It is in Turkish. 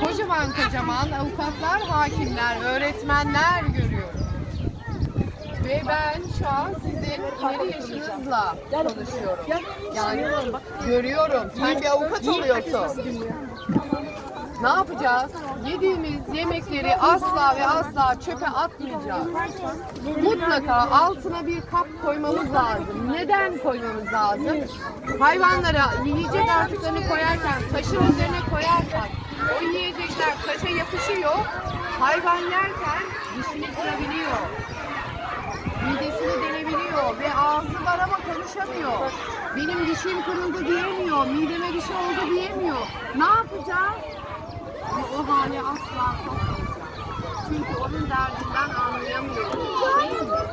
kocaman kocaman avukatlar, hakimler, öğretmenler görüyorum. Ve ben şu an sizin ileri yaşınızla konuşuyorum. Yani görüyorum. Sen bir avukat oluyorsun. Ne yapacağız? Yediğimiz yemekleri asla ve asla çöpe atmayacağız. Mutlaka altına bir kap koymamız lazım. Neden koymamız lazım? Hayvanlara yiyecek artıklarını koyarken, taşın üzerine koyarken o yiyecekler taşa yapışıyor. Hayvan yerken dişini kırabiliyor. Midesini delebiliyor ve ağzı var ama konuşamıyor. Benim dişim kırıldı diyemiyor, mideme bir şey oldu diyemiyor. Ne yapacağız? O hale asla. Çünkü onun derdinden anlayamıyoruz. Değil mi?